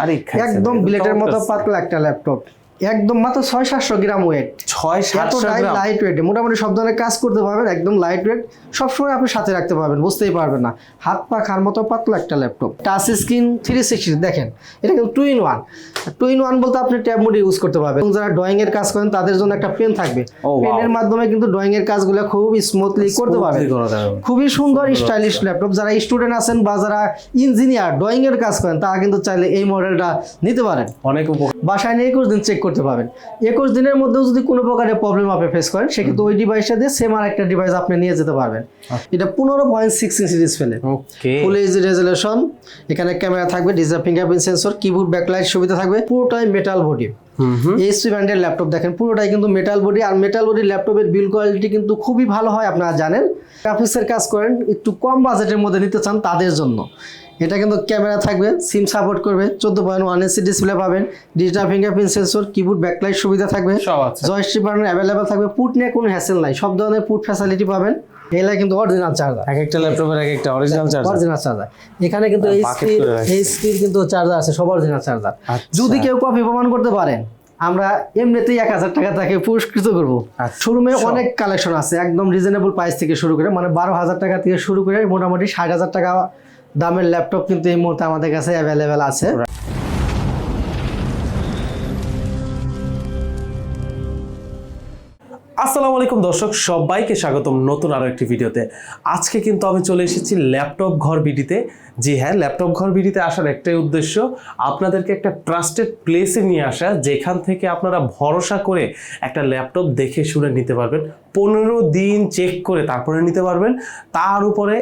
আরে একদম ব্লেডের মতো। পাতলা একটা ল্যাপটপ একদম মাত্র ছয় সাতশো গ্রাম ওয়েট ছয় সাতশো এতটাই লাইট ওয়েট মোটামুটি সব ধরনের কাজ করতে পারবেন একদম লাইট ওয়েট সবসময় আপনি সাথে রাখতে পারবেন বুঝতেই পারবেন না। হাত পা খার মতো পাতলা একটা laptop touch screen three sixty দেখেন এটা কিন্তু two in one two in one বলতে আপনি ট্যাব মোডে ইউজ করতে পারবেন। যারা ড্রয়িং এর কাজ করেন তাদের জন্য একটা পেন থাকবে। পেনের মাধ্যমে কিন্তু ড্রয়িং এর কাজগুলো খুব স্মুথলি করতে পারবেন। খুবই সুন্দর স্টাইলিশ ল্যাপটপ যারা স্টুডেন্ট আছেন বা যারা ইঞ্জিনিয়ার ড্রয়িং এর কাজ করেন তারা কিন্তু চাইলে এই মডেলটা নিতে পারেন। অনেক উপকার। বাসায় নিয়ে একুশ দিন চেক করতে পারবেন। একুশ দিনের মধ্যেও যদি কোনো প্রকারের প্রবলেম আপনি ফেস করেন সেক্ষেত্রে ওই ডিভাইসটা দিয়ে সেম আর একটা ডিভাইস আপনি নিয়ে যেতে পারবেন। এটা পনেরো point six inch display full H resolution এখানে ক্যামেরা থাকবে digital fingerprint sensor keyboard backlight সুবিধা থাকবে পুরোটাই মেটাল বডি এইচপি ব্র্যান্ডের ল্যাপটপ দেখেন পুরোটাই কিন্তু মেটাল বডি আর মেটাল বডি ল্যাপটপের বিল কোয়ালিটি কিন্তু খুবই ভালো হয় আপনারা জানেন। গ্রাফিক্সের কাজ করেন একটু কম বাজেটের মধ্যে নিতে চান তাদের জন্য। এটা কিন্তু ক্যামেরা থাকবে সিম সাপোর্ট করবে চোদ্দ পয়েন্ট ওয়ান এসি ডিসপ্লে পাবেন digital fingerprint sensor keyboard backlight সুবিধা থাকবে। জয়স্ট্রিপ বাটন অ্যাভেলেবেল থাকবে পুট নিয়ে কোনো হ্যাসেল নাই সব ধরনের পুট ফ্যাসিলিটি পাবেন। এগুলা কিন্তু অরিজিনাল চার্জার এক একটা ল্যাপটপের এক একটা অরিজিনাল চার্জার অরিজিনাল চার্জার এখানে কিন্তু আর এই bucket স্পিড করে রাখছে। এই স্পিড কিন্তু চার্জার আছে সব অরিজিনাল চার্জার আচ্ছা। যদি কেউ কপি প্রমাণ করতে পারেন আমরা এমনিতেই এক হাজার টাকা তাকে পুরস্কৃত করব। আচ্ছা। শোরুমে অনেক কালেকশন আছে একদম রিজনেবল প্রাইস থেকে শুরু করে মানে বারো হাজার টাকা থেকে শুরু করে মোটামুটি ষাট হাজার টাকা দামের ল্যাপটপ কিন্তু এই মুহূর্তে আমাদের কাছে অ্যাভেলেবেল আছে। আসসালামু আলাইকুম দর্শক, সবাইকে স্বাগতম নতুন আরও একটি ভিডিওতে। আজকে কিন্তু আমি চলে এসেছি ল্যাপটপ ঘর বিডিতে। জি হ্যাঁ ল্যাপটপ ঘর বিডিতে আসার একটাই উদ্দেশ্য, আপনাদেরকে একটা ট্রাস্টেড প্লেসে নিয়ে আসা, যেখান থেকে আপনারা ভরসা করে একটা ল্যাপটপ দেখে শুনে নিতে পারবেন, পনেরো দিন চেক করে তারপরে নিতে পারবেন। তার উপরে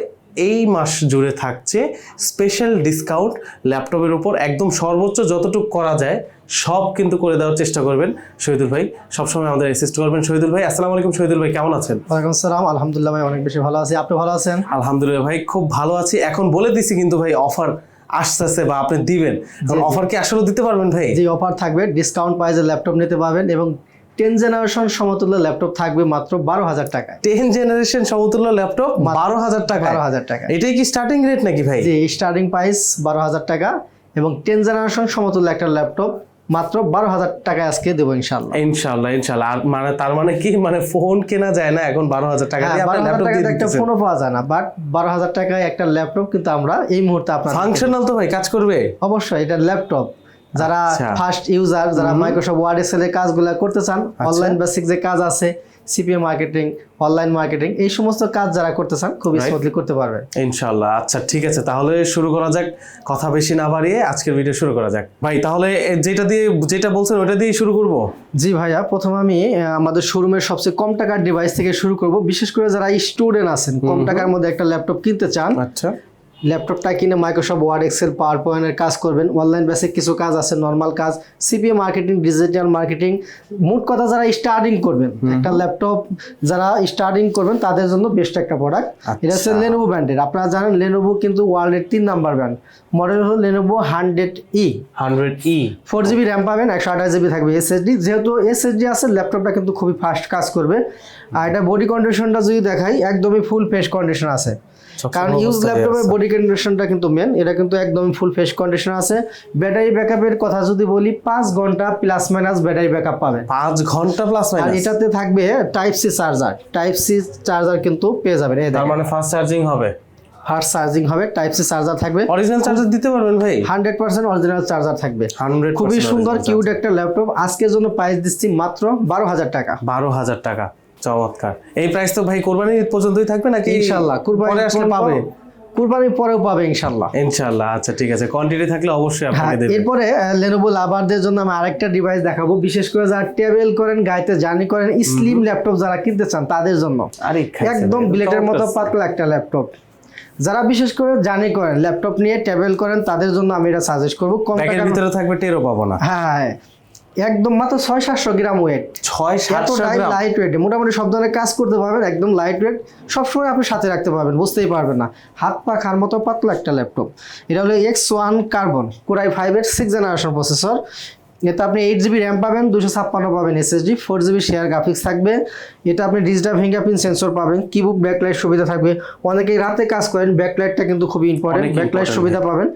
এই মাস জুড়ে থাকছে স্পেশাল ডিসকাউন্ট ল্যাপটপের উপর, একদম সর্বোচ্চ যতটুকু করা যায় সব কিন্তু করে দেওয়ার চেষ্টা করবেন শহীদুল ভাই। সবসময় আমাদের অ্যাসিস্ট করবেন শহীদুল ভাই। আসসালামু আলাইকুম শহীদুল ভাই কেমন আছেন? ওয়ালাইকুম সালাম আলহামদুলিল্লাহ ভাই অনেক বেশি ভালো আছি। আপনি ভালো আছেন? আলহামদুলিল্লাহ ভাই খুব ভালো আছি। এখন বলে দিছি কিন্তু ভাই অফার আসতেছে বা আপনি দিবেন। অফার কি আসলে দিতে পারবেন ভাই? যে অফার থাকবে। ডিসকাউন্ট প্রাইসে ল্যাপটপ নিতে পারবেন এবং টেন জেনারেশন সমতুল্য ল্যাপটপ থাকবে মাত্র বারো হাজার টাকায়। টেন জেনারেশন সমতুল্য ল্যাপটপ বারো হাজার টাকা বারো হাজার টাকা এটাই কি স্টার্টিং রেট নাকি ভাই? যে স্টার্টিং প্রাইস বারো হাজার টাকা এবং টেন জেনারেশন সমতুল্য একটা ল্যাপটপ মাত্র বারো হাজার টাকা আজকে দেবো ইনশাল্লাহ ইনশাল্লাহ ইনশাল্লাহ আর মানে তার মানে কি? মানে ফোন কেনা যায় না এখন বারো হাজার টাকা হ্যাঁ একটা ফোনও পাওয়া যায় না বাট বারো হাজার টাকায় একটা ল্যাপটপ কিন্তু আমরা এই মুহূর্তে আপনার ফাংশনাল তো ভাই কাজ করবে? অবশ্যই এটা ল্যাপটপ যারা আচ্ছা। ফার্স্ট ইউজার যারা মাইক্রোসফট ওয়ার্ড এক্সেল এর কাজগুলো করতে চান আচ্ছা। অনলাইন বেসিক যে কাজ আছে সিপিএ মার্কেটিং অনলাইন মার্কেটিং এই সমস্ত কাজ যারা করতে চান খুব Right. স্মুথলি করতে পারবে। ইনশাল্লাহ আচ্ছা ঠিক আছে। তাহলে শুরু করা যাক। কথা বেশি না বাড়িয়ে আজকের ভিডিও শুরু করা যাক। ভাই তাহলে যেটা দিয়ে যেটা বলছেন ওটা দিয়ে শুরু করব? জি ভাইয়া প্রথমে আমি আমাদের শোরুমের সবচেয়ে কম টাকার ডিভাইস থেকে শুরু করব। বিশেষ করে যারা স্টুডেন্ট আছেন কম টাকার মধ্যে একটা ল্যাপটপ কিনতে চান আচ্ছা। ল্যাপটপটা কিনে মাইক্রোসফট ওয়ার্ড এক্সেল পাওয়ার পয়েন্টের কাজ করবেন। অনলাইন বেসিক কিছু কাজ আছে নর্মাল কাজ। সিপিএ মার্কেটিং ডিজিটাল মার্কেটিং মোট কথা যারা স্টার্টিং করবেন একটা ল্যাপটপ যারা স্টার্টিং করবেন তাদের জন্য বেস্ট একটা প্রোডাক্ট এটা হচ্ছে আচ্ছা। লেনোভো ব্র্যান্ডের আপনারা জানেন লেনোভো কিন্তু ওয়ার্ল্ডের তিন নাম্বার ব্র্যান্ড মডেল হলো Lenovo hundred E hundred E four GB RAM পাবেন একশো আঠাশ জিবি থাকবে এসএসডি যেহেতু এসএসডি আছে ল্যাপটপটা কিন্তু খুবই ফাস্ট কাজ করবে। আর এটা বডি কন্ডিশনটা যদি দেখাই একদমই ফুল ফ্রেশ কন্ডিশন আছে। কারণ ইউজ ল্যাপটপের বডি কন্ডিশনটা কিন্তু মেন এটা কিন্তু একদমই ফুল ফ্রেশ কন্ডিশন আছে। ব্যাটারি ব্যাকআপের কথা যদি বলি পাঁচ ঘণ্টা প্লাস মাইনাস ব্যাটারি ব্যাকআপ পাবে। পাঁচ ঘণ্টা প্লাস আর মাইনাস এটাতে থাকবে type C charger type C charger কিন্তু পেয়ে যাবেন। তার মানে ফাস্ট চার্জিং হবে? ফাস্ট চার্জিং হবে টাইপ সি চার্জার থাকবে। অরিজিনাল চার্জার দিতে পারবেন ভাই? হান্ড্রেড পার্সেন্ট অরিজিনাল চার্জার থাকবে। হান্ড্রেড খুবই সুন্দর কিউট একটা ল্যাপটপ আজকের জন্য প্রাইস দিচ্ছি মাত্র বারো হাজার টাকা। বারো হাজার টাকা। চমৎকার। এই প্রাইস তো ভাই কোরবানির ঈদ পর্যন্তই থাকবে নাকি ইনশাল্লাহ পরে কুরবানি আসলে পাবে? কুরবানির পরেও পাবে ইনশাল্লাহ ইনশাল্লাহ আচ্ছা ঠিক আছে। কোয়ান্টিটি থাকলে অবশ্যই হ্যাঁ আপনাকে দেবে। এরপরে লেনোভো লাভারদের জন্য আমি আরেকটা ডিভাইস দেখাবো। বিশেষ করে যারা টেবিল করেন গাইতে জার্নি করেন স্লিম ল্যাপটপ যারা কিনতে চান তাদের জন্য। আরে একদম ব্লেডের মতো। পাতলা একটা ল্যাপটপ যারা বিশেষ করে জার্নি করেন ল্যাপটপ নিয়ে টেবিল করেন তাদের জন্য আমি এটা সাজেস্ট করব। কম টাকার ভিতরে থাকবে টেরও পাবো না। হ্যাঁ হ্যাঁ। একদম মাত্র ছয় সাতশো গ্রাম ওয়েট ছয় সাতশো লাইট ওয়েট মোটামুটি সব ধরনের কাজ করতে পারবেন একদম লাইট ওয়েট সবসময় আপনি সাথে রাখতে পারবেন বুঝতেই পারবেন না। হাত পা খার মতো পাতলা একটা ল্যাপটপ এটা হলো X one Carbon core i ফাইভের সিক্স জেনারেশন প্রসেসর এতে আপনি এইট জিবি র্যাম পাবেন দুশো ছাপ্পান্ন পাবেন SSD four GB share graphics থাকবে। এটা আপনি ডিজিটাল ফিঙ্গারপ্রিন্ট সেন্সর পাবেন কিবোর্ড ব্যাকলাইট সুবিধা থাকবে। অনেকেই রাতে কাজ করেন ব্যাকলাইটটা কিন্তু খুবই ইম্পর্টেন্ট ব্যাকলাইট সুবিধা পাবেন।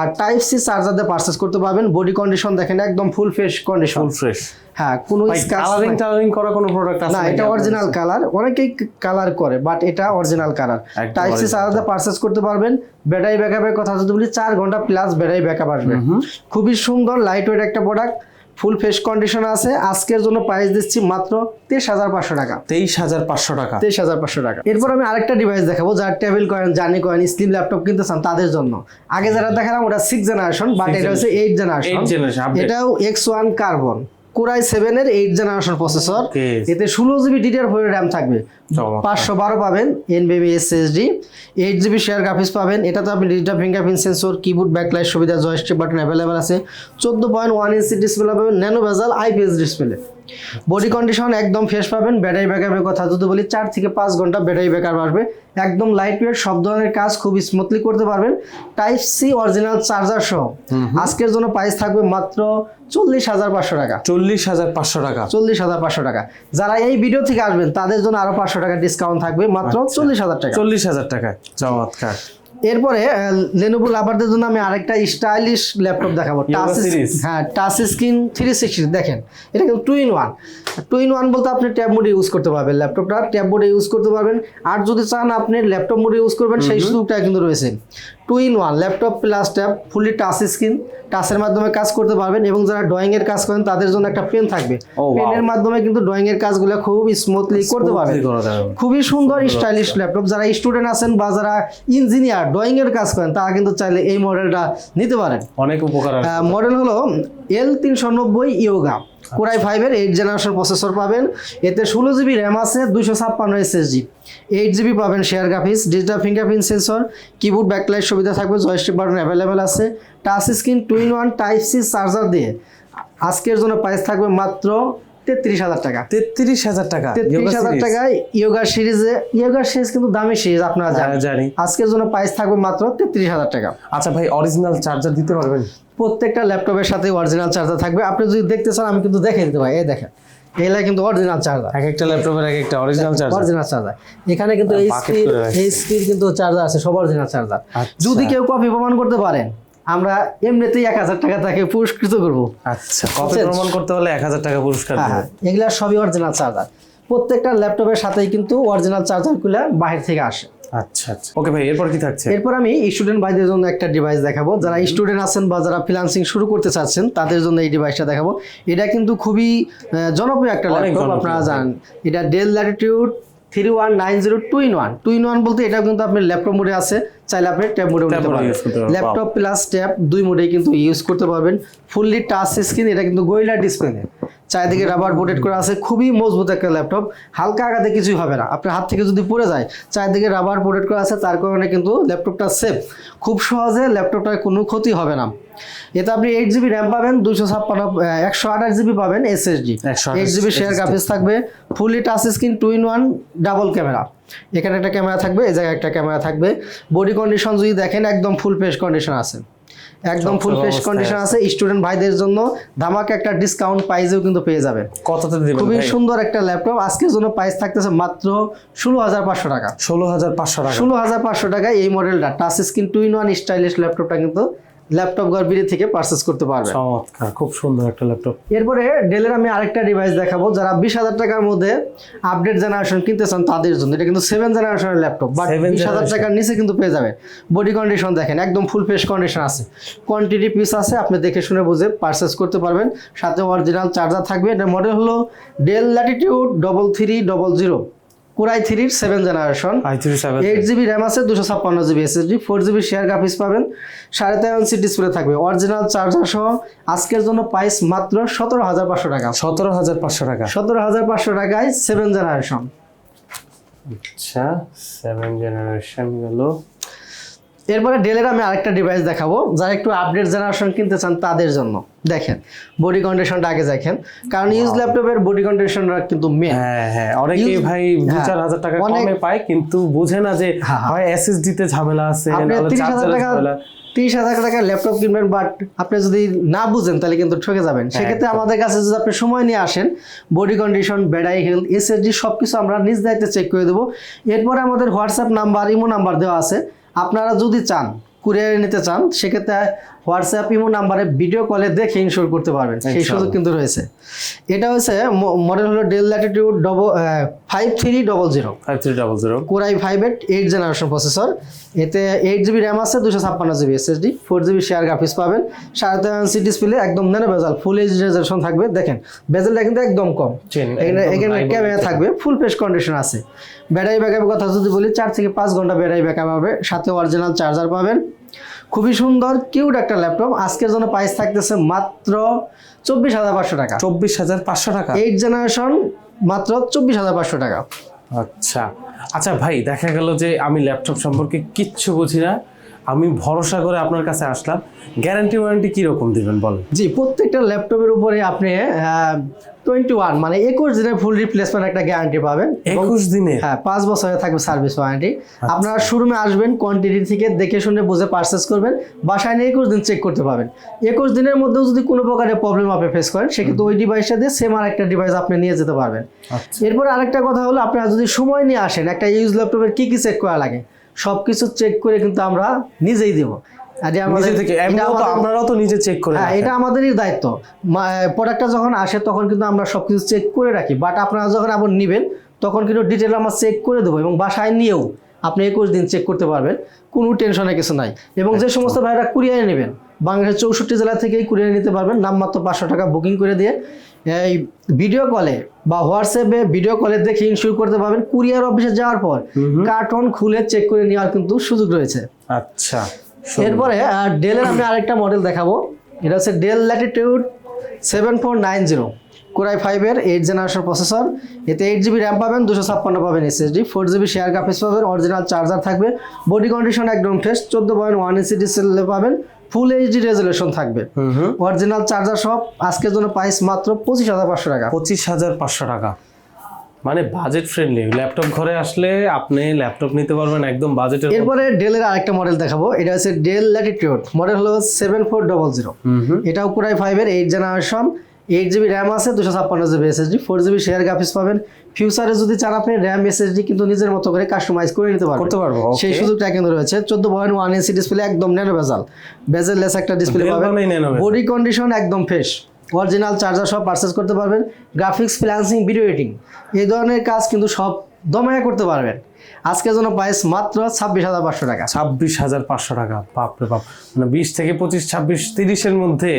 আর টাইপ সি চার্জার দিয়ে পারচেস করতে পারবেন বডি কন্ডিশন দেখেন একদম full fresh condition full fresh হ্যাঁ কোনো কালারিং টালারিং করা কোনো প্রোডাক্ট আছে না এটা অরিজিনাল কালার অনেকেই কালার করে বাট এটা অরিজিনাল কালার একদম type C original charger purchase করতে পারবেন ব্যাটারি ব্যাকআপের কথা যদি বলি চার ঘণ্টা প্লাস ব্যাটারি ব্যাকআপ আসবে। খুবই সুন্দর লাইট ওয়েট একটা প্রোডাক্ট ফুল ফ্রেশ কন্ডিশন আছে আজকের জন্য প্রাইস দিচ্ছি মাত্র তেইশ হাজার পাঁচশো টাকা। তেইশ হাজার পাঁচশো টাকা। তেইশ হাজার পাঁচশো টাকা। এরপর আমি আরেকটা ডিভাইস দেখাবো যার table coin journey coin slim laptop কিনতে চান তাদের জন্য। আগে যারা দেখালাম ওটা সিক্স জেনারেশন বাট এটা হচ্ছে এইট জেনারেশন এটাও X one Carbon core i সেভেনের এইট জেনারেশন প্রসেসর এতে ষোলো জিবি ডিডিআর ফোর র্যাম থাকবে। পাঁচশো বারো পাবেন এন এনবিবি SSD eight GB share graphics পাবেন। এটা তো আপনি digital fingerprint sensor keyboard backlight সুবিধা জয়স্টিক বাটন অ্যাভেলেবেল আছে। চোদ্দ পয়েন্ট ওয়ান ইঞ্চি ডিসপ্লে পাবেন। ন্যানো ভেজাল আইপিএস ডিসপ্লে বডি কন্ডিশন একদম ফ্রেশ পাবেন ব্যাটারি ব্যাকআপের কথা যদি বলি চার থেকে পাঁচ ঘণ্টা ব্যাটারি ব্যাকআপ আসবে। একদম লাইট ওয়েট সব ধরনের কাজ খুব স্মুথলি করতে পারবেন। টাইপ সি অরিজিনাল চার্জার সহ। আজকের জন্য প্রাইস থাকবে মাত্র চল্লিশ হাজার পাঁচশো টাকা। চল্লিশ হাজার পাঁচশো টাকা। চল্লিশ হাজার পাঁচশো টাকা। যারা এই ভিডিও থেকে আসবেন তাদের জন্য আরও পাঁচশো টাকা ডিসকাউন্ট থাকবে মাত্র চল্লিশ হাজার টাকা। চল্লিশ হাজার টাকা। চমৎকার এরপরে লেনোভো লাভারদের জন্য আমি আরেকটা স্টাইলিশ ল্যাপটপ দেখাবো। টাচ হ্যাঁ টাচ স্ক্রিন থ্রি সিক্সটি দেখেন। এটা কিন্তু two in one two in one বলতে আপনি ট্যাব মোডে ইউজ করতে পারবেন ল্যাপটপটা ট্যাব মোডে ইউজ করতে পারবেন। আর যদি চান আপনি ল্যাপটপ মোডে ইউজ করবেন সেই সুযোগটা কিন্তু রয়েছে। Two in one laptop plus tab fully touch screen টাচের মাধ্যমে কাজ করতে পারবেন এবং যারা ড্রয়িং এর কাজ করেন তাদের জন্য একটা পেন থাকবে। Oh. পেনের মাধ্যমে কিন্তু ড্রয়িং এর কাজগুলো খুব স্মুথলি করতে পারবেন। খুবই সুন্দর স্টাইলিশ ল্যাপটপ যারা স্টুডেন্ট আছেন বা যারা ইঞ্জিনিয়ার ড্রয়িং এর কাজ করেন তারা কিন্তু চাইলে এই মডেলটা নিতে পারেন। অনেক উপকার মডেল হলো এল তিনশো নব্বই ইয়োগা কোরাই ফাইভের এইট জেনারেশন প্রসেসর পাবেন। এতে ষোলো জিবি র্যাম আছে দুশো ছাপ্পান্ন এসএসজি এইট জিবি পাবেন share graphics digital fingerprint sensor keyboard backlight সুবিধা থাকবে জয়স্টিক বাটন অ্যাভেলেবেল আছে। Touch screen two in one type C charger দিয়ে। আজকের জন্য প্রাইস থাকবে মাত্র তেত্রিশ হাজার টাকা। তেত্রিশ হাজার টাকা। তেত্রিশ হাজার টাকায় ইয়োগা সিরিজে ইয়োগা সিরিজ কিন্তু দামি সিরিজ আপনারা জানেন। হ্যাঁ, আজকের জন্য প্রাইস থাকবে মাত্র তেত্রিশ হাজার টাকা। আচ্ছা ভাই অরিজিনাল চার্জার দিতে পারবেন? প্রত্যেকটা ল্যাপটপের সাথে অরিজিনাল চার্জার থাকবে। আপনি যদি দেখতে চান আমি কিন্তু দেখে দিতে পারি। এই দেখেন এগুলা কিন্তু অরিজিনাল চার্জার এক একটা ল্যাপটপের এক একটা অরিজিনাল চার্জার অরিজিনাল চার্জার এখানে কিন্তু এই রাখছে। এই স্পিড কিন্তু চার্জার আছে সব অরিজিনাল চার্জার আচ্ছা। যদি কেউ কপি প্রমাণ করতে পারেন আমরা এমনিতেই এক হাজার টাকা তাকে পুরস্কৃত করব। আচ্ছা কত বুঝছেন? প্রমাণ করতে হলে এক হাজার টাকা পুরস্কার হ্যাঁ হ্যাঁ এগুলা সবই অরিজিনাল চার্জার প্রত্যেকটা ল্যাপটপের সাথেই কিন্তু অরিজিনাল চার্জারগুলো বাহির থেকে আসে। আচ্ছা আচ্ছা। ওকে ভাই এরপর কি থাকছে? এরপর আমি স্টুডেন্ট ভাইদের জন্য একটা ডিভাইস দেখাবো। যারা স্টুডেন্ট আছেন বা যারা ফ্রিল্যান্সিং শুরু করতে চাচ্ছেন তাদের জন্য এই ডিভাইসটা দেখাবো। এটা কিন্তু খুবই জনপ্রিয় একটা ল্যাপটপ আপনারা হ্যাঁ। জানেন। এটা Dell Latitude three one nine zero two in one two in one বলতে এটা কিন্তু আপনার ল্যাপটপ মোডে আছে চাইলে আপনি ট্যাব মোডে নিতে পারবেন, ল্যাপটপ প্লাস ট্যাব দুই মোডেই কিন্তু ইউজ করতে পারবেন। ফুললি টাচ স্ক্রিন এটা কিন্তু গোয়েলা ডিসপ্লে চারিদিকে রাবার বোটেড করা আছে খুবই মজবুত একটা ল্যাপটপ হালকা আঘাতে কিছুই হবে না। আপনার হাত থেকে যদি পড়ে যায় চারিদিকে রাবার বোটেড করা আছে তার কারণে কিন্তু ল্যাপটপটা সেফ খুব সহজে ল্যাপটপটার কোনো ক্ষতি হবে না। এতে আপনি এইট জিবি র্যাম পাবেন দুশো ছাপ্পান্ন একশো আঠাশ জিবি পাবেন SSD 128 eight GB share graphics থাকবে fully touch screen two in one double camera এখানে একটা ক্যামেরা থাকবে এই জায়গায় একটা ক্যামেরা থাকবে। বডি কন্ডিশন যদি দেখেন একদম ফুল ফ্রেশ কন্ডিশন আছে। একদম ফুল ফ্রেশ কন্ডিশন আছে স্টুডেন্ট ভাইদের জন্য। ধামাকা একটা ডিসকাউন্ট প্রাইজেও কিন্তু পেয়ে যাবেন কততে দিবেন খুবই সুন্দর একটা ল্যাপটপ আজকের জন্য প্রাইস থাকতেছে মাত্র ষোলো হাজার পাঁচশো টাকা। ষোলো হাজার পাঁচশো টাকা। ষোলো হাজার পাঁচশো টাকায় এই মডেলটা touch screen two in one stylish ল্যাপটপটা কিন্তু ল্যাপটপ গড়বিড়ি থেকে পারচেস করতে পারবেন। চমৎকার খুব সুন্দর একটা ল্যাপটপ। এরপরে ডেলের আমি আরেকটা ডিভাইস দেখাবো যারা বিশ হাজার টাকার মধ্যে আপডেট জেনারেশন কিনতে চান তাদের জন্য। এটা কিন্তু সেভেন জেনারেশনের ল্যাপটপ বাট বিশ হাজার টাকার নিচে কিন্তু পেয়ে যাবেন। বডি কন্ডিশন দেখেন একদম ফুল ফ্রেশ কন্ডিশন আছে। কোয়ান্টিটি পিস আছে আপনি দেখে শুনে বুঝে পারচেস করতে পারবেন। সাথে অরিজিনাল চার্জার থাকবে। এটার মডেল হলো Dell Latitude double three double zero core i থ্রির seven generation I three seven eight GB RAM আছে দুশো ছাপ্পান্ন GB SSD four GB share graphics পাবেন। সাড়ে তেরো ইঞ্চি ডিসপ্লে থাকবে। অরিজিনাল চার্জার সহ আজকের জন্য প্রাইস মাত্র সতেরো হাজার পাঁচশো টাকা। সতেরো হাজার পাঁচশো টাকা। সতেরো হাজার পাঁচশো টাকায় সেভেন জেনারেশন আচ্ছা সেভেন জেনারেশন গেল। এরপরে ডেলের আমি আরেকটা ডিভাইস দেখাবো যারা একটু আপডেট জেনারেশন কিনতে চান তাদের জন্য। দেখেন বডি কন্ডিশনটা আগে দেখেন কারণ ইউজ ল্যাপটপের বডি কন্ডিশনটা কিন্তু মেন হ্যাঁ হ্যাঁ অনেকেই ভাই দু হ্যাঁ, চার হাজার টাকা কমে পায় কিন্তু বুঝে না যে হ্যাঁ, হ্যাঁ। হয় এসএসডি তে ঝামেলা আছে আপনি নাহলে 30,000 টাকা তিরিশ হাজার টাকার ল্যাপটপ কিনবেন বাট আপনি যদি না বুঝেন তাহলে কিন্তু ঠকে যাবেন। সেক্ষেত্রে। আমাদের কাছে যদি আপনি সময় নিয়ে আসেন body condition battery health SSD সব কিছু আমরা নিজ দায়িত্বে চেক করে দেবো। এরপরে আমাদের হোয়াটসঅ্যাপ নাম্বার ইমো নাম্বার দেওয়া আছে। আপনারা যদি চান কুরিয়ারে নিতে চান সেক্ষেত্রে হোয়াটসঅ্যাপ ইমো নাম্বারে ভিডিও কলে দেখে ইনশোর করতে পারবেন। সেই সুযোগ কিন্তু রয়েছে। এটা হচ্ছে মডেল হলো Dell Latitude double five three double zero five three double zero core i five eight eight generation processor এতে এইট জিবি র্যাম আছে দুশো ছাপ্পান্ন GB SSD four GB share graphics পাবেন। সাড়ে তেরো ইঞ্চি ডিসপ্লে একদম নেন বেজাল ফুল এইচ রেজলেশন থাকবে। দেখেন বেজেলটা কিন্তু একদম কম। এখানে এখানে ক্যামেরা থাকবে ফুল পেস কন্ডিশন আছে। ব্যাটারি ব্যাকআপের কথা যদি বলি চার থেকে পাঁচ ঘণ্টা ব্যাটারি ব্যাকআপ হবে। সাথে অরিজিনাল চার্জার পাবেন। খুবই সুন্দর কিউট একটা ল্যাপটপ আজকের জন্য প্রাইস থাকতেছে মাত্র চব্বিশ হাজার পাঁচশো টাকা। চব্বিশ হাজার পাঁচশো টাকা? এইট জেনারেশন মাত্র চব্বিশ হাজার পাঁচশো টাকা। আচ্ছা। আচ্ছা ভাই দেখা গেল যে আমি ল্যাপটপ সম্পর্কে কিচ্ছু বুঝি না। আমি ভরসা করে আপনার কাছে আসলাম। গ্যারান্টি ওয়ারেন্টি কীরকম দিবেন বলেন জি প্রত্যেকটা ল্যাপটপের উপরে আপনি টোয়েন্টি ওয়ান মানে একুশ দিনের ফুল রিপ্লেসমেন্ট একটা গ্যারান্টি পাবেন। একুশ দিনে হ্যাঁ পাঁচ বছরে থাকবে সার্ভিস ওয়ারেন্টি আপনারা শোরুমে আসবেন কোয়ান্টিটি থেকে দেখে শুনে বুঝে পারচেস করবেন বাসায় নিয়ে একুশ দিন চেক করতে পারবেন। একুশ দিনের মধ্যেও যদি কোনো প্রকারের প্রবলেম আপনি ফেস করেন সেক্ষেত্রে ওই ডিভাইসটা দিয়ে সেম আর একটা ডিভাইস আপনি নিয়ে যেতে পারবেন। আচ্ছা। এরপর আরেকটা কথা হলো আপনারা যদি সময় নিয়ে আসেন একটা ইউজ ল্যাপটপের কি কি চেক করা লাগে? সব কিছু চেক করে কিন্তু আমরা নিজেই দেবো। আপনারাও তো নিজে চেক করে হ্যাঁ এটা আমাদেরই দায়িত্ব। প্রোডাক্টটা যখন আসে তখন কিন্তু আমরা সব কিছু চেক করে রাখি। বাট আপনারা যখন আবার নেবেন তখন কিন্তু ডিটেল আমরা চেক করে দেবো এবং বাসায় নিয়েও আপনি একুশ দিন চেক করতে পারবেন। কোনো টেনশনের কিছু নাই। এবং যে সমস্ত ভাইরা কুরিয়ারে নেবেন বাংলাদেশের চৌষট্টি জেলা থেকেই কুরিয়ারে নিতে পারবেন। নামমাত্র পাঁচশো টাকা বুকিং করে দিয়ে এই ভিডিও কলে বা হোয়াটসঅ্যাপে ভিডিও কলে দেখে ইনস্যুর করতে পারবেন কুরিয়ার অফিসে যাওয়ার পর কার্টন খুলে চেক করে নেওয়ার কিন্তু সুযোগ রয়েছে। আচ্ছা এরপরে ডেলের আমি আরেকটা মডেল দেখাবো। এটা হচ্ছে Dell Latitude seven four nine zero core i ফাইভের এইট জেনারেশন প্রসেসর এতে এইট জিবি র্যাম পাবেন দুশো ছাপ্পান্ন পাবেন SSD four GB share graphics পাবেন অরিজিনাল চার্জার থাকবে বডি কন্ডিশন একদম ফ্রেশ চোদ্দ পয়েন্ট ওয়ান ইঞ্চি ডিসপ্লে পাবেন ফুল এইচডি রেজলিউশন থাকবে। অরিজিনাল চার্জার সব আজকের জন্য প্রাইস মাত্র পঁচিশ হাজার পাঁচশো টাকা। পঁচিশ হাজার পাঁচশো টাকা। মানে বাজেট ফ্রেন্ডলি ল্যাপটপ ঘরে আসলে আপনি ল্যাপটপ নিতে পারবেন একদম বাজেটের এরপরে ডেলের আরেকটা মডেল দেখাবো। এটা হচ্ছে ডেল ল্যাটিটিউড মডেল হলো সেভেন ফোর ডবল জিরো এটাও কোরাই ফাইভের eight generation eight GB RAM আছে দুশো ছাপ্পান্ন GB SSD four GB share graphics পাবেন। ফিউচারে যদি চান আপনি র্যাম এসএসডি কিন্তু নিজের মতো করে কাস্টমাইজ করে নিতে পারবেন। করতে পারব. সেই সুযোগটা কিন্তু রয়েছে। চোদ্দ পয়েন্ট ওয়ান ইঞ্চি ডিসপ্লে একদম ন্যানো বেজাল বেজেল লেস একটা ডিসপ্লে পাবেন। বডি কন্ডিশন একদম ফ্রেশ অরিজিনাল চার্জার সব পারচেস করতে পারবেন। গ্রাফিক্স ফ্রিল্যান্সিং ভিডিও এডিটিং এই ধরনের কাজ কিন্তু সব দমায় করতে পারবেন। আজকের জন্য প্রাইস মাত্র ছাব্বিশ হাজার পাঁচশো টাকা। ছাব্বিশ হাজার পাঁচশো টাকা বাপরে বাপ। মানে বিশ থেকে পঁচিশ ছাব্বিশ তিরিশের মধ্যে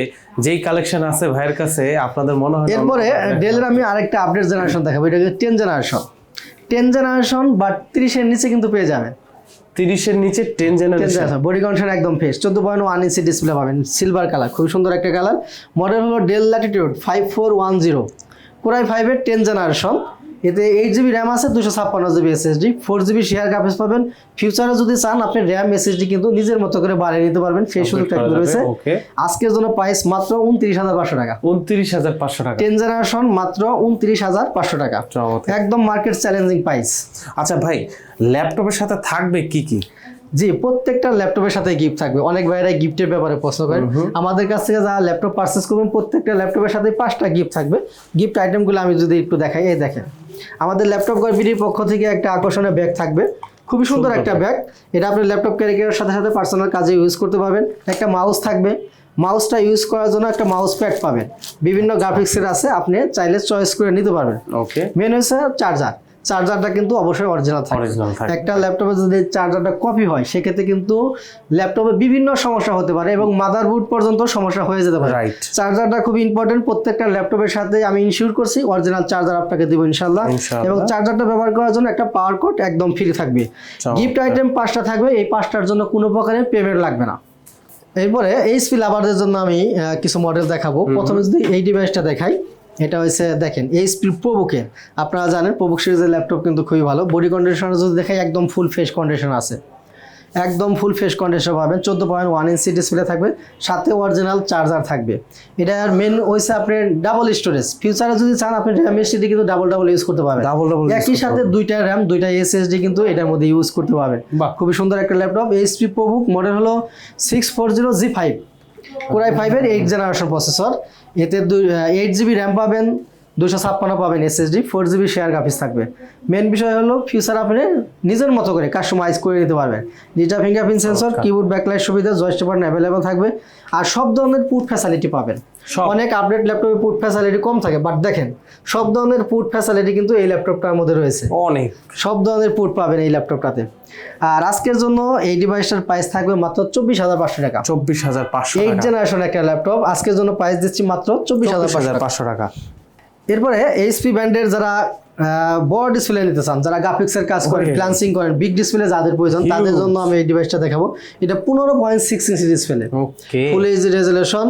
যেই কালেকশন আছে ভাইয়ের কাছে আপনাদের মনে হয় এরপরে ডেলের আমি আরেকটা আপডেট জেনারেশন দেখাবো এটা হচ্ছে ten generation ten generation but তিরিশের নিচে কিন্তু পেয়ে যাবেন। তিরিশের নিচে ten generation generation body condition একদম ফ্রেশ চোদ্দ পয়েন্ট ওয়ান ইঞ্চি ডিসপ্লে পাবেন সিলভার কালার খুব সুন্দর একটা কালার মডেল হলো Dell Latitude five four one zero core i ফাইভের টেন জেনারেশন এতে এইট জিবি র্যাম আছে দুশো ছাপ্পান্ন GB SSD four GB share graphics পাবেন। ফিউচারে যদি চান আপনি র্যাম এসএসডি কিন্তু নিজের মতো করে বাড়িয়ে নিতে পারবেন সেই সুযোগটা কিন্তু রয়েছে। আজকের জন্য প্রাইস মাত্র উনত্রিশ হাজার পাঁচশো টাকা। উনত্রিশ হাজার পাঁচশো টাকা। টেন জেনারেশন মাত্র উনত্রিশ হাজার পাঁচশো টাকা। একদম মার্কেট চ্যালেঞ্জিং প্রাইস আচ্ছা ভাই ল্যাপটপের সাথে থাকবে কি কি? জি প্রত্যেকটা ল্যাপটপের সাথে গিফট থাকবে। অনেক ভাইরাই গিফটের ব্যাপারে প্রশ্ন করেন আমাদের কাছ থেকে যারা ল্যাপটপ পারচেস করবেন প্রত্যেকটা ল্যাপটপের সাথে পাঁচটা গিফট থাকবে। গিফট আইটেমগুলো আমি যদি একটু দেখাই এই দেখেন। আমাদের ল্যাপটপ বিডির পক্ষ থেকে একটা আকর্ষণীয় ব্যাগ থাকবে। খুবই সুন্দর একটা ব্যাগ এটা আপনি ল্যাপটপ ক্যারি করার সাথে সাথে পার্সোনাল কাজে ইউজ করতে পারবেন। একটা মাউস থাকবে। মাউসটা ইউজ করার জন্য একটা মাউস প্যাড পাবেন। বিভিন্ন গ্রাফিক্সের আছে আপনি চাইলে চয়েস করে নিতে পারবেন। ওকে মেন হচ্ছে চার্জার চার্জারটা কিন্তু অবশ্যই অরিজিনাল থাকবে। একটা ল্যাপটপে যদি চার্জারটা কপি হয় সেক্ষেত্রে কিন্তু ল্যাপটপে বিভিন্ন সমস্যা হতে পারে এবং মাদারবোর্ড পর্যন্ত সমস্যা হয়ে যেতে পারে। চার্জারটা খুব ইম্পর্টেন্ট প্রত্যেকটা ল্যাপটপের সাথে আমি ইনশিওর করছি অরিজিনাল চার্জার আপনাকে দেবো ইনশাল্লাহ। এবং চার্জারটা ব্যবহার করার জন্য একটা পাওয়ার কোড একদম ফ্রি থাকবে। গিফট আইটেম পাঁচটা থাকবে এই পাঁচটার জন্য কোনো প্রকারের পেমেন্ট লাগবে না। এরপরে এইচপি লাভারদের জন্য আমি কিছু মডেল দেখাবো। প্রথমে যদি এই ডিভাইসটা দেখাই এটা হয়েছে দেখেন এইচপি প্রবুকের আপনারা জানেন প্রবুক সিরিজের ল্যাপটপ কিন্তু খুবই ভালো। বডি কন্ডিশনার যদি দেখাই একদম ফুল ফেস কন্ডিশন আছে। একদম ফুল ফেস কন্ডিশন পাবেন। চোদ্দ পয়েন্ট ওয়ান ইঞ্চি ডিসপ্লে থাকবে। সাথে অরিজিনাল চার্জার থাকবে। এটার মেন হয়েছে আপনার ডাবল স্টোরেজ ফিউচারে যদি চান আপনি র্যাম এসএসডি কিন্তু ডাবল ডাবল ইউজ করতে পারবেন। ডাবল ডাবল একই সাথে দুইটা র্যাম দুইটা এসএসডি কিন্তু এটার মধ্যে ইউজ করতে পারবেন। খুবই সুন্দর একটা ল্যাপটপ এইচপি প্রবুক মডেল হলো six four zero G five core i ফাইভের এইট জেনারেশন প্রসেসর এতে দুই এইট জিবি র্যাম পাবেন। দুশো ছাপ্পান্ন পাবেন SSD four GB share graphics থাকবে। মেন বিষয় হলো ফিউচার আপনি নিজের মতো করে কাস্টমাইজ করে নিতে পারবেন। Digital fingerprint sensor. Keyboard backlight সুবিধা জয়েস্ট বাটন অ্যাভেলেবল থাকবে। আর সব ধরনের পুট ফ্যাসিলিটি পাবেন। অনেক আপডেট ল্যাপটপে পুট ফ্যাসিলিটি কম থাকে বাট দেখেন সব ধরনের পুট ফ্যাসিলিটি কিন্তু এই ল্যাপটপটার মধ্যে রয়েছে। অনেক। সব ধরনের পুট পাবেন এই ল্যাপটপটাতে আর আজকের জন্য এই ডিভাইসটার প্রাইস থাকবে মাত্র চব্বিশ হাজার পাঁচশো টাকা। চব্বিশ হাজার পাঁচশো এইট জেনারেশন একটা ল্যাপটপ আজকের জন্য প্রাইস দিচ্ছি মাত্র চব্বিশ হাজার পাঁচশো টাকা। এরপরে এইচপি ব্র্যান্ডের যারা বড় ডিসপ্লে নিতে চান যারা গ্রাফিক্সের কাজ করেন. ফ্লান্সিং করেন বিগ ডিসপ্লে যাদের প্রয়োজন তাদের জন্য আমি এই ডিভাইসটা দেখাবো। এটা পনেরো point six inch display full H resolution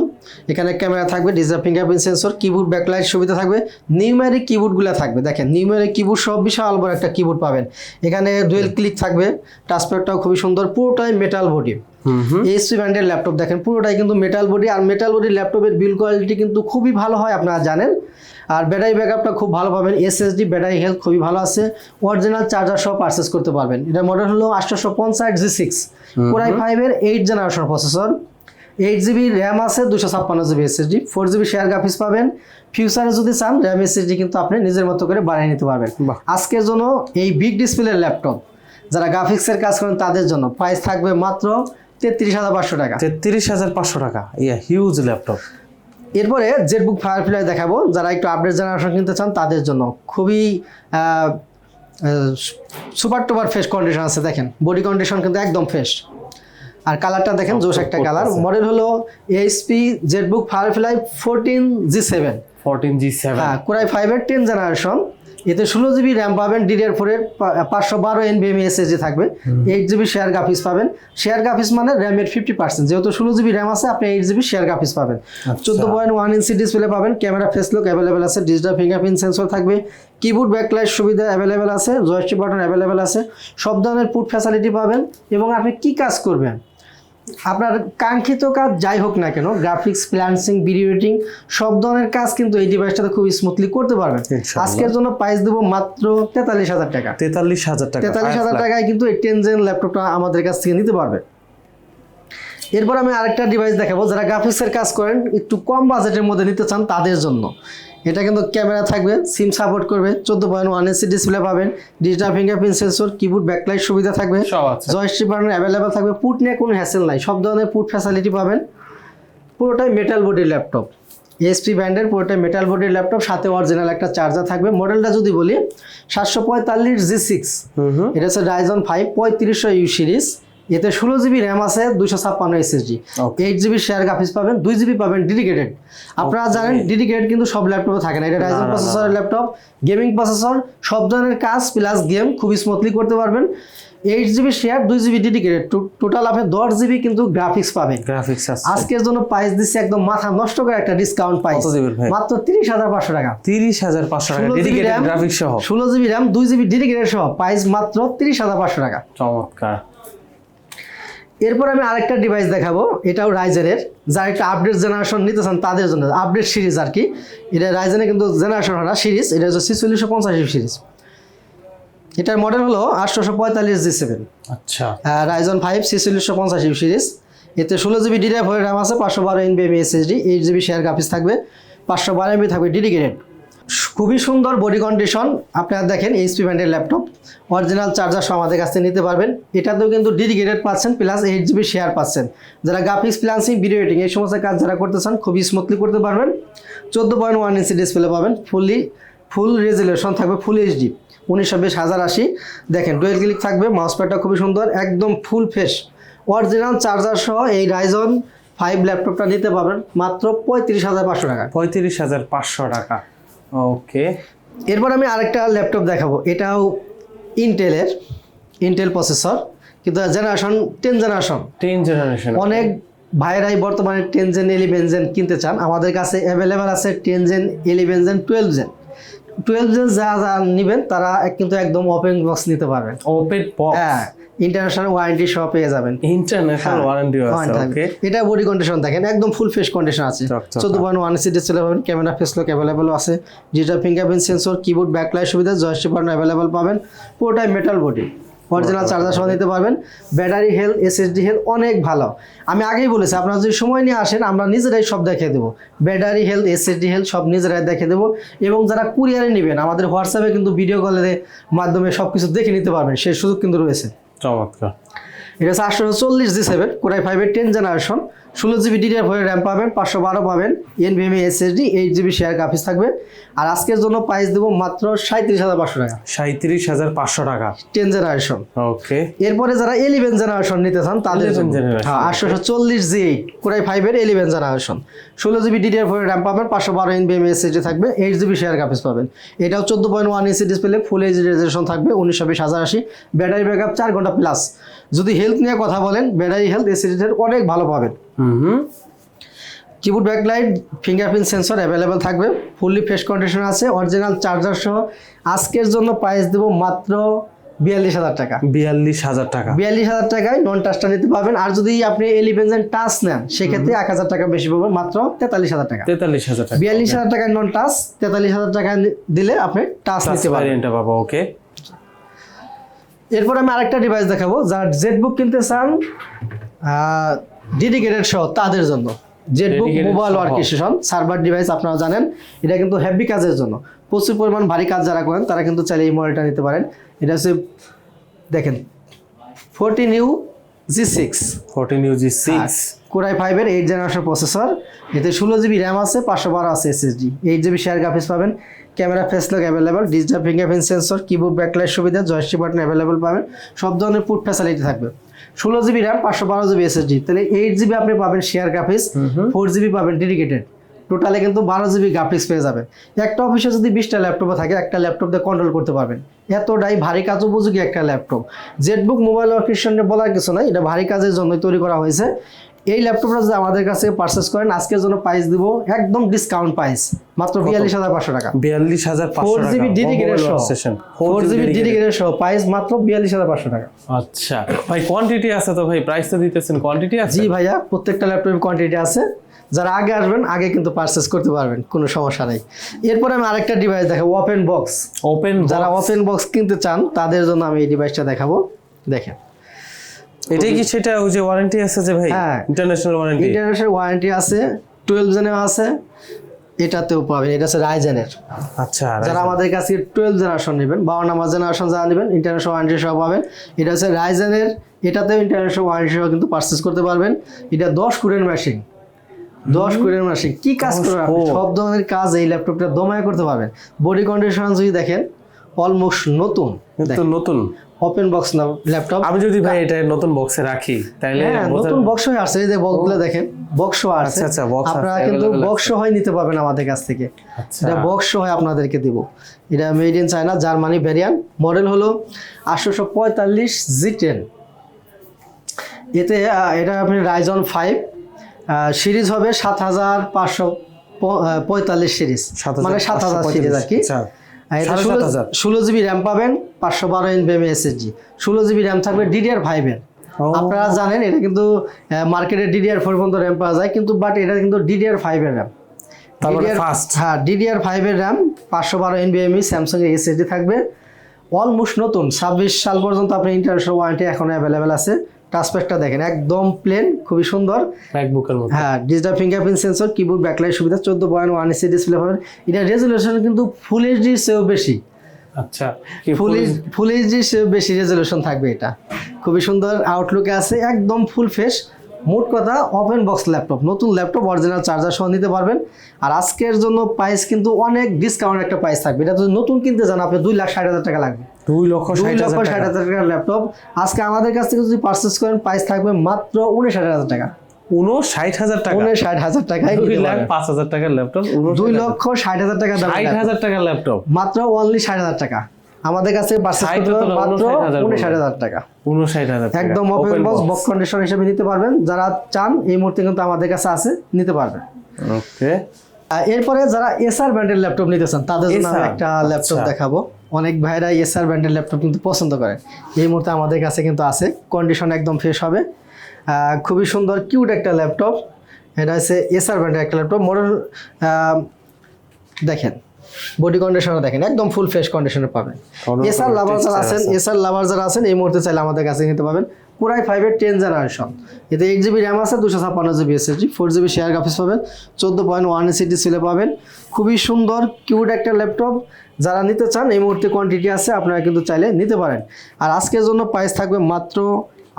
এখানে ক্যামেরা থাকবে digital fingerprint sensor keyboard backlight সুবিধা থাকবে নিউমেরিক কিবোর্ডগুলো থাকবে। দেখেন নিউমেরিক কিবোর্ড সব বিশাল বড় একটা কিবোর্ড পাবেন। এখানে ডুয়েল ক্লিক থাকবে টাচপ্যাডটাও খুবই সুন্দর পুরোটাই মেটাল বডি এইচপি ব্র্যান্ডের ল্যাপটপ দেখেন পুরোটাই কিন্তু মেটাল বডি আর মেটাল বডির ল্যাপটপের বিল কোয়ালিটি কিন্তু খুবই ভালো হয় আপনারা জানেন। আর ব্যাটারি ব্যাকআপটা খুব ভালো পাবেন এসএসডি ব্যাটারি হেলথ খুবই ভালো আছে। অরিজিনাল চার্জার সহ পারচেস করতে পারবেন। এটা মডেল হলো আটশোশো পঞ্চাশ জি সিক্স কোরাই ফাইভের eight generation processor eight GB RAM আছে দুশো ছাপ্পান্ন GB SSD four GB share graphics পাবেন। ফিউচারে যদি চান র্যাম এসএসডি কিন্তু আপনি নিজের মতো করে বাড়িয়ে নিতে পারবেন। আজকের জন্য এই বিগ ডিসপ্লের ল্যাপটপ যারা গ্রাফিক্সের কাজ করেন তাদের জন্য। প্রাইস থাকবে মাত্র তেত্রিশ হাজার পাঁচশো টাকা। তেত্রিশ হাজার পাঁচশো টাকা। ইয়া হিউজ ল্যাপটপ এরপরে জেটবুক ফায়ারফ্লাই দেখাবো। যারা একটু আপডেট জেনারেশন কিনতে চান তাদের জন্য খুবই সুপার টুপার ফ্রেশ কন্ডিশন আছে দেখেন। বডি কন্ডিশন কিন্তু একদম ফ্রেশ আর কালারটা দেখেন জোশ একটা কালার মডেল হলো HP ZBook Firefly fourteen G seven fourteen G seven হ্যাঁ কোরাই ফাইভের টেন জেনারেশন এতে ষোলো জিবি র্যাম পাবেন ডিডিআর ফোরের পাঁচশো বারো এনবিএম এসএসডি থাকবে। এইট জিবি শেয়ার গ্রাফিক্স পাবেন। শেয়ার গ্রাফিক্স মানে র্যামের ফিফটি পার্সেন্ট যেহেতু ষোলো জিবি র্যাম আছে আপনি এইট জিবি শেয়ার গ্রাফিক্স পাবেন। চোদ্দ পয়েন্ট ওয়ান ইঞ্চি ডিসপ্লে পাবেন। ক্যামেরা ফেস লুক অ্যাভেলেবেল আছে ডিজিটাল ফিঙ্গারপ্রিন্ট সেন্সর থাকবে। কিবোর্ড ব্যাকলাইট সুবিধা অ্যাভেলেবেল আছে জয়স্টিক বাটন অ্যাভেলেবেল আছে। সব ধরনের পুট ফ্যাসিলিটি পাবেন। এবং আপনি কি কাজ করবেন? আপনার কাঙ্ক্ষিত কাজ যাই হোক না কেন গ্রাফিক্স প্ল্যান্সিং ভিডিও এডিটিং সব ধরনের কাজ কিন্তু এই ডিভাইসটাতে খুব স্মুথলি করতে পারবেন। আজকের জন্য প্রাইস দেবো মাত্র তেতাল্লিশ হাজার টাকা। তেতাল্লিশ হাজার টাকা তেতাল্লিশ হাজার টাকায় কিন্তু এই টেনজেন ল্যাপটপটা আমাদের কাছ থেকে নিতে পারবে। এরপর আমি আরেকটা ডিভাইস দেখাবো যারা গ্রাফিক্সের কাজ করেন একটু কম বাজেটের মধ্যে নিতে চান তাদের জন্য। এটা কিন্তু ক্যামেরা থাকবে সিম সাপোর্ট করবে চোদ্দ পয়েন্ট ওয়ান এসি ডিসপ্লে পাবেন digital fingerprint sensor keyboard backlight সুবিধা থাকবে আছে। বাটন অ্যাভেলেবেল থাকবে পুট নিয়ে কোনো হ্যাসেল নাই সব ধরনের পুট ফ্যাসিলিটি পাবেন পুরোটাই মেটাল বডির ল্যাপটপ এসপি ব্র্যান্ডের পুরোটাই মেটাল বডির ল্যাপটপ সাথে অরিজিনাল একটা চার্জার থাকবে মডেলটা যদি বলি সাতশো পঁয়তাল্লিশ জি সিক্স এটা হচ্ছে রাইজন ফাইভ পঁয়ত্রিশশো ইউ সিরিজ এতে ষোলো জিবি র্যাম আছে দুইশো ছাপ্পান্ন SSD eight GB share graphics পাবেন দুই জিবি পাবেন ডেডিকেটেড আপনারা জানেন ডেডিকেটেড কিন্তু সব ল্যাপটপে থাকে না এটা রাইজন প্রসেসরের ল্যাপটপ গেমিং প্রসেসর সব ধরনের কাজ প্লাস গেম খুবই স্মুথলি করতে পারবেন। এইট জিবি শেয়ার দুই জিবি ডেডিকেটেড টোটাল আপনি দশ জিবি কিন্তু গ্রাফিক্স পাবেন। গ্রাফিক্স আজকের জন্য প্রাইস দিচ্ছে একদম মাথা নষ্ট করে একটা ডিসকাউন্ট প্রাইস ভাই? মাত্র তিরিশ হাজার পাঁচশো টাকা। তিরিশ হাজার পাঁচশো টাকা ডেডিকেটেড গ্রাফিক্স সহ। ষোলো জিবি র্যাম দুই জিবি ডেডিকেটেড সহ প্রাইস মাত্র তিরিশ হাজার পাঁচশো টাকা। চমৎকার। এরপর আমি আরেকটা ডিভাইস দেখাবো এটাও রাইজেনের যারা একটা আপডেট জেনারেশন নিতে চান তাদের জন্য আপডেট সিরিজ আর কি। এটা রাইজেনের কিন্তু জেনারেশন হয় না সিরিজ এটা হচ্ছে ছিচল্লিশশো পঞ্চাশ সিরিজ এটার মডেল হলো আটশোশো পঁয়তাল্লিশ জি সেভেন আচ্ছা। রাইজন ফাইভ ছিচল্লিশশো পঞ্চাশ সিরিজ এতে ষোলো জিবি ডিরাইভ হয়ে র্যাম আছে পাঁচশো বারো এনবিএম SSD eight GB share graphics থাকবে পাঁচশো বারো এমবি থাকবে ডেডিকেটেড খুবই সুন্দর বডি কন্ডিশন আপনারা দেখেন এইচপি ব্র্যান্ডের ল্যাপটপ অরিজিনাল চার্জার সহ আমাদের কাছ নিতে পারবেন। এটাতেও কিন্তু ডেডিকেটেড পাচ্ছেন প্লাস এইট জিবি শেয়ার পাচ্ছেন। যারা গ্রাফিক্স প্লান্সিং ভিডিও এডিটিং এই সমস্ত কাজ যারা করতে চান, খুবই স্মুথলি করতে পারবেন। চোদ্দ পয়েন্ট ওয়ান ইঞ্চি ডিসপ্লে পাবেন ফুললি ফুল রেজুলেশন থাকবে ফুল এইচডি উনিশশো বিশ, হাজার আশি। দেখেন ডুয়েল ক্লিক থাকবে মাউস প্যাডটা খুবই সুন্দর, একদম ফুল ফ্রেশ অরিজিনাল চার্জার সহ এই রাইজন ফাইভ ল্যাপটপটা নিতে পারবেন, মাত্র পঁয়ত্রিশ হাজার পাঁচশো টাকা। পঁয়ত্রিশ হাজার পাঁচশো টাকা। ওকে। এরপর আমি আরেকটা ল্যাপটপ দেখাবো। এটাও ইন্টেলের ইন্টেল প্রসেসর কিন্তু generation ten generation ten generation অনেক ভাইরাই বর্তমানে টেন জেন ইলেভেন জেন কিনতে চান। আমাদের কাছে অ্যাভেলেবেল আছে ten gen eleven gen twelve gen twelve gen যা যা নেবেন তারা এক- কিন্তু একদম ওপেন বক্স নিতে পারবেন। ওপেন বক্স হ্যাঁ। ইন্টারন্যাশনাল ওয়ারেন্টি সহ পেয়ে যাবেন। ইন্টারন্যাশনাল ওয়ারেন্টিও আছে ওকে এটা বডি কন্ডিশন দেখেন একদম ফুল ফেস কন্ডিশন আছে। চকচকা। চোদ্দ পয়েন্ট ওয়ান সি ডিসপ্লে পাবেন ক্যামেরা ফেস লক অ্যাভেলেবল আছে। Digital fingerprint sensor keyboard backlight সুবিধা জয়স্টিক বাটন অ্যাভেলেবল পাবেন। পুরোটাই মেটাল বডি অরিজিনাল চার্জার সহ নিতে পারবেন। ব্যাটারি হেলথ এসএসডি হেলথ অনেক ভালো। আমি আগেই বলেছি আপনারা যদি সময় নিয়ে আসেন আমরা নিজেরাই সব দেখিয়ে দেবো। ব্যাটারি হেলথ এসএসডি হেলথ সব নিজেরাই দেখিয়ে দেবো। এবং যারা কুরিয়ারে নেবেন আমাদের হোয়াটসঅ্যাপে কিন্তু ভিডিও কলের মাধ্যমে সব কিছু দেখে নিতে পারবেন সেই সুযোগ কিন্তু রয়েছে। চমৎকার। এটা হচ্ছে আটশো চল্লিশ জি সেভেন কোরাই ফাইভের টেন জেনারেশন ষোলো জিবি ডিডিআর ফোর র্যাম পাবেন পাঁচশো বারো পাবেন NVMe SSD eight GB share graphics থাকবে। আর আজকের জন্য প্রাইস দেবো মাত্র সাঁত্রিশ হাজার পাঁচশো টাকা। সাঁত্রিশ হাজার পাঁচশো টাকা। টেন জেনারেশন ওকে এরপরে যারা ইলেভেন জেনারেশন নিতে চান তাদের 11 হ্যাঁ আটশো চল্লিশ জি এইট কোরাই ফাইভের ইলেভেন জেনারেশন ষোলো জিবি ডিডিআর ফোর র্যাম পাবেন পাঁচশো বারো এনভিএম এসএসডি থাকবে এইট জিবি শেয়ার গ্রাফিক্স পাবেন। এটাও চোদ্দ point one inch display full H resolution থাকবে উনিশশো বিশ হাজার আশি। ব্যাটারি ব্যাকআপ চার ঘণ্টা প্লাস যদি হেলথ নিয়ে কথা বলেন ব্যাটারি হেলথ এসএসডির অনেক ভালো পাবেন। হুম। Keyboard backlight fingerprint sensor available থাকবে। ফুললি ফ্রেশ কন্ডিশন আছে অরিজিনাল চার্জার সহ। আজকের জন্য প্রাইস দেবো মাত্র বিয়াল্লিশ হাজার টাকা। বিয়াল্লিশ হাজার টাকা। বিয়াল্লিশ হাজার টাকায় নন টাচটা নিতে পারবেন। আর যদি আপনি এলিভেনজেন টাচ নেন সেক্ষেত্রে এক হাজার টাকা বেশি পাবেন মাত্র তেতাল্লিশ হাজার টাকা। তেতাল্লিশ হাজার টাকা বিয়াল্লিশ হাজার টাকায় নন টাচ তেতাল্লিশ হাজার টাকা দিলে আপনি টাচ নিতে পারবেন। পাবো ওকে। এরপর আমি আরেকটা ডিভাইস দেখাবো। যার যারা জেটবুক কিনতে চান ডেডিকেটেড সহ তাদের জন্য। জেটবুক মোবাইল সহ। ওয়ার্ক স্টেশন সার্ভার ডিভাইস আপনারা জানেন এটা কিন্তু হেভি কাজের জন্য। প্রচুর পরিমাণ ভারী কাজ যারা করেন তারা কিন্তু চাইলে এই মডেলটা নিতে পারেন। এটা হচ্ছে দেখেন fourteen U G six fourteen UG six core i ফাইভের এইট জেনারেশন প্রসেসর এতে ষোলো জিবি র্যাম আছে পাঁচশো বারো আছে SSD eight GB share graphics পাবেন camera face lock available digital fingerprint sensor keyboard backlight সুবিধা জয়স্টিক বাটন অ্যাভেলেবল পাবেন সব ধরনের পুট ফ্যাসিলিটি থাকবে। ষোলো জিবি র্যাম পাঁচশো বারো জিবি এসএসডি তাহলে এইট জিবি আপনি পাবেন শেয়ার গ্রাফিক্স ফোর জিবি পাবেন ডেডিকেটেড টোটালে কিন্তু বারো জিবি গ্রাফিক্স পেয়ে যাবেন। একটা অফিসে যদি বিশটা ল্যাপটপে থাকে একটা ল্যাপটপ দিয়ে কন্ট্রোল করতে পারবেন। এতটাই ভারী কাজ উপযোগী একটা ল্যাপটপ জেটবুক মোবাইল ওয়ার্কেশনে বলার কিছু নাই এটা ভারী কাজের জন্যই তৈরি করা হয়েছে। এই ল্যাপটপটা যদি আমাদের কাছে পারচেস করেন আজকের জন্য প্রাইস দিব একদম ডিসকাউন্ট প্রাইস মাত্র বিয়াল্লিশ হাজার পাঁচশো টাকা। বিয়াল্লিশ হাজার ফোর জিবি ডেডিকেটেড সহ। ফোর জিবি ডেডিকেটেড সহ। প্রাইস মাত্র বিয়াল্লিশ হাজার পাঁচশো টাকা। আচ্ছা। ভাই কোয়ান্টিটি আছে তো ভাই? প্রাইস তো দিতেছেন। কোয়ান্টিটি আছে? জি ভাইয়া প্রত্যেকটা ল্যাপটপের কোয়ান্টিটি আছে। যারা আগে আসবেন আগে কিন্তু পারচেস করতে পারবেন কোনো সমস্যা নাই। এরপরে আমি আরেকটা ডিভাইস দেখাবো ওপেন বক্স ওপেন যারা ওপেন বক্স কিনতে চান তাদের জন্য আমি এই ডিভাইসটা দেখাবো। দেখেন। এটাই কি সেটা ওই যে ওয়ারেন্টি আছে যে ভাই? হ্যাঁ। ইন্টারন্যাশনাল ওয়ারেন্টি ইন্টারন্যাশনাল ওয়ারেন্টি আছে টুয়েলভ জেনেও আছে এটাতেও পাবেন এটা হচ্ছে রাইজেনের আচ্ছা যারা আমাদের কাছে টুয়েলভ জেনারেশন নেবেন বারো নাম্বার জেনারেশন যারা নেবেন ইন্টারন্যাশনাল ওয়ারেন্টি সহ পাবেন। এটা হচ্ছে রাইজেনের এটাতেও ইন্টারন্যাশনাল ওয়ারেন্টি সহ কিন্তু পারচেস করতে পারবেন। এটা দশ কুড়ের মেশিন দশ কুড়ের মেশিন কি কাজ করবেন আপনি? সব ধরনের কাজ এই ল্যাপটপটা দমায় করতে পারবেন। বডি কন্ডিশন যদি দেখেন অলমোস্ট নতুন। নতুন। ওপেন বক্স না ল্যাপটপ আমি যদি ভাই এটা নতুন বক্সে রাখি তাহলে হ্যাঁ নতুন বক্স হয়ে আসছে এই যে বক্সগুলো দেখেন বক্স আছে আচ্ছা, আচ্ছা, box আপনারা কিন্তু বক্স হয় নিতে পারবেন আমাদের কাছ থেকে। আচ্ছা। এটা বক্স হয় আপনাদেরকে দিব। এটা made in China Germany variant model হলো আটশোশো পঁয়তাল্লিশ জি টেন এতে এটা আপনি রাইজন ফাইভ সিরিজ হবে সাত হাজার পাঁচশো পঁয়তাল্লিশ সিরিজ মানে সাত হাজার সিরিজ আর কি। সাড়ে ষোলো- জিবি র্যাম পাবেন পাঁচশো বারো এন বি এনবিএম এসএসজি ষোলো জিবি র্যাম থাকবে ডিডিআর ফাইভের আপনারা জানেন এটা কিন্তু মার্কেটে ডিডিআর ফোর পর্যন্ত র্যাম পাওয়া যায় কিন্তু বাট এটা কিন্তু ডিডিআর ফাইভের র্যাম। হ্যাঁ ডিডিআর ফাইভের র্যাম পাঁচশো বারো এন এনবিএমই স্যামসাং এর এসএসডি থাকবে। অলমোস্ট নতুন ছাব্বিশ সাল পর্যন্ত আপনার ইন্টারন্যাশনাল ওয়ারেন্টি এখন অ্যাভেলেবেল আছে। টাচপ্যাডটা দেখেন একদম প্লেন খুবই সুন্দর। ম্যাকবুকের মতো হ্যাঁ digital fingerprint sensor keyboard backlight সুবিধা চোদ্দ পয়েন্ট ওয়ান এসি ডিসপ্লে পাবেন এটা রেজলিউশন কিন্তু ফুল এইচডির চেয়েও বেশি। আচ্ছা ফুল ফুল এইচডির চেয়েও বেশি রেজলিউশন থাকবে এটা। খুবই সুন্দর আউটলুকে আছে একদম ফুল ফ্রেশ মোট কথা ওপেন বক্স ল্যাপটপ নতুন ল্যাপটপ অরিজিনাল চার্জার সহ নিতে পারবেন। আর আজকের জন্য প্রাইস কিন্তু অনেক ডিসকাউন্ট একটা প্রাইস থাকবে। এটা যদি নতুন কিনতে যান আপনি দুই লাখ ষাট হাজার টাকা লাগবে। দুই লক্ষ ষাট লক্ষ হাজার ষাট হাজার টাকার ল্যাপটপ আজকে আমাদের কাছ থেকে যদি পারচেস করেন প্রাইস থাকবে মাত্র হাজার টাকা। উনষাট হাজার টাকা। উনিশ হাজার টাকায় দুই লাখ পাঁচ হাজার টাকার ল্যাপটপ দুই লক্ষ ষাট হাজার টাকা ষাট হাজার টাকার ল্যাপটপ মাত্র অনলি ষাট হাজার টাকা। আমাদের কাছে পারচেস ষাট করতে পারবেন তো না, মাত্র 59,000 হাজার টাকা। উনষাট হাজার একদম ওপেন বক্স বক্স কন্ডিশন হিসেবে নিতে পারবেন। যারা চান এই মুহূর্তে কিন্তু আমাদের কাছে আছে নিতে পারবেন। ওকে এরপরে যারা এসআর ব্র্যান্ডের ল্যাপটপ নিতে চান তাদের জন্য একটা ল্যাপটপ আচ্ছা। দেখাবো। অনেক ভাইরা এসআর ব্র্যান্ডের ল্যাপটপ কিন্তু পছন্দ করে। এই মুহূর্তে আমাদের কাছে কিন্তু আছে কন্ডিশন একদম ফ্রেশ হবে। খুবই সুন্দর কিউট একটা ল্যাপটপ এটা হচ্ছে এসআর ব্র্যান্ডের একটা ল্যাপটপ মডেল দেখেন বডি কন্ডিশনে দেখেন একদম ফুল ফ্রেশ কন্ডিশনে পাবেন। এসআর লাভার যারা আছেন আছে। এসআর লাভার যারা আছেন এই মুহূর্তে চাইলে আমাদের কাছে নিতে পাবেন পুরাই ফাইভের টেন জেনারেশন এতে এইট জিবি র্যাম আছে দুশো ছাপ্পান্ন GB SSD four GB share graphics পাবেন চোদ্দ পয়েন্ট ওয়ান এসিডি সিলে পাবেন। খুবই সুন্দর কিউট একটা ল্যাপটপ যারা নিতে চান এই মুহূর্তে কোয়ান্টিটি আছে আপনারা কিন্তু চাইলে নিতে পারেন। আর আজকের জন্য প্রাইস থাকবে মাত্র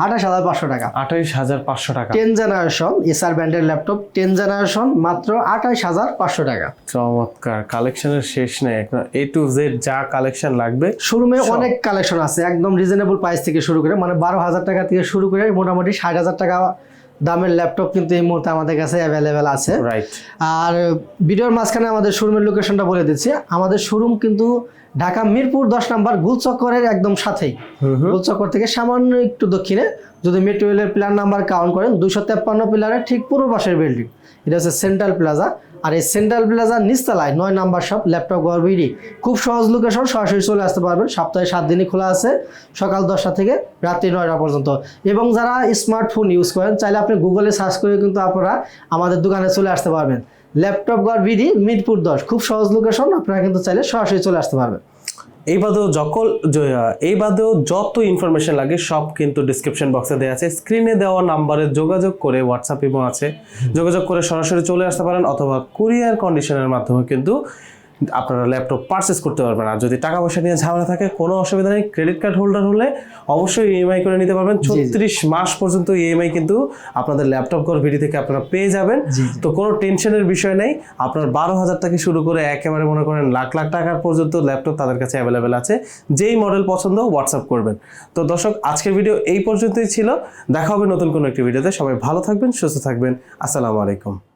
আঠাশ হাজার পাঁচশো টাকা। আঠাইশ হাজার পাঁচশো টাকা। টেন জেনারেশন এসআর ব্র্যান্ডের ল্যাপটপ টেন জেনারেশন মাত্র আঠাশ হাজার পাঁচশো টাকা। চমৎকার কালেকশনের শেষ নেই। এ টু জেড যা কালেকশন লাগবে শোরুমে অনেক কালেকশন আছে একদম রিজনেবল প্রাইস থেকে শুরু করে মানে বারো হাজার টাকা থেকে শুরু করে মোটামুটি ষাট হাজার টাকা দামের ল্যাপটপ কিন্তু এই মুহূর্তে আমাদের কাছে অ্যাভেলেবেল আছে। আর ভিডিওর মাঝখানে আমাদের শোরুমের লোকেশনটা বলে দিচ্ছি। আমাদের শোরুম কিন্তু ঢাকা মিরপুর দশ নম্বর গুলচক্করের একদম সাথেই। গুলচক্কর থেকে সামান্য একটু দক্ষিণে। যদি মেট্রো রেলের প্ল্যান নাম্বার কাউন্ট করেন দুইশো তেপ্পান্ন পিলারের ঠিক পূর্ব পাশের বিল্ডিং এটা হচ্ছে সেন্ট্রাল প্লাজা আর এই সেন্ট্রাল প্লাজার নিচতলায় নয় নাম্বার শপ ল্যাপটপ গড়বিডি খুব সহজ লোকেশন সরাসরি চলে আসতে পারবেন। সপ্তাহে সাত দিনই খোলা আছে, সকাল দশটা থেকে রাত্রি নয়টা পর্যন্ত। এবং যারা স্মার্টফোন ইউজ করেন, চাইলে আপনি গুগলে সার্চ করে কিন্তু আপনারা আমাদের দোকানে চলে আসতে পারবেন। ল্যাপটপ গড় বিডি, মিরপুর দশ, খুব সহজ লোকেশন আপনারা কিন্তু চাইলে সরাসরি চলে আসতে পারবেন। এই বাদেও যকল এই বাদেও যত ইনফরমেশন লাগে সব কিন্তু ডিসক্রিপশন বক্সে দেওয়া আছে। স্ক্রিনে দেওয়া নাম্বারে যোগাযোগ করে হোয়াটসঅ্যাপ ইমো আছে। যোগাযোগ করে সরাসরি চলে আসতে পারেন অথবা কুরিয়ার কন্ডিশনের মাধ্যমে কিন্তু আপনারা ল্যাপটপ পারচেস করতে পারবেন। আর যদি টাকা পয়সা নিয়ে ঝামেলা থাকে কোনো অসুবিধা নেই। ক্রেডিট কার্ড হোল্ডার হলে অবশ্যই ইএমআই করে নিতে পারবেন। ছত্রিশ মাস পর্যন্ত ইএমআই কিন্তু আপনাদের ল্যাপটপ কর ভিডি থেকে আপনারা পেয়ে যাবেন। তো কোনো টেনশনের বিষয় নেই। আপনার বারো হাজার থেকে শুরু করে একেবারে মনে করেন লাখ লাখ টাকার পর্যন্ত ল্যাপটপ তাদের কাছে অ্যাভেলেবেল আছে। যেই মডেল পছন্দ হোয়াটসঅ্যাপ করবেন। তো দর্শক আজকের ভিডিও এই পর্যন্তই ছিল। দেখা হবে নতুন কোনো একটি ভিডিওতে সবাই ভালো থাকবেন সুস্থ থাকবেন। আসসালামু আলাইকুম।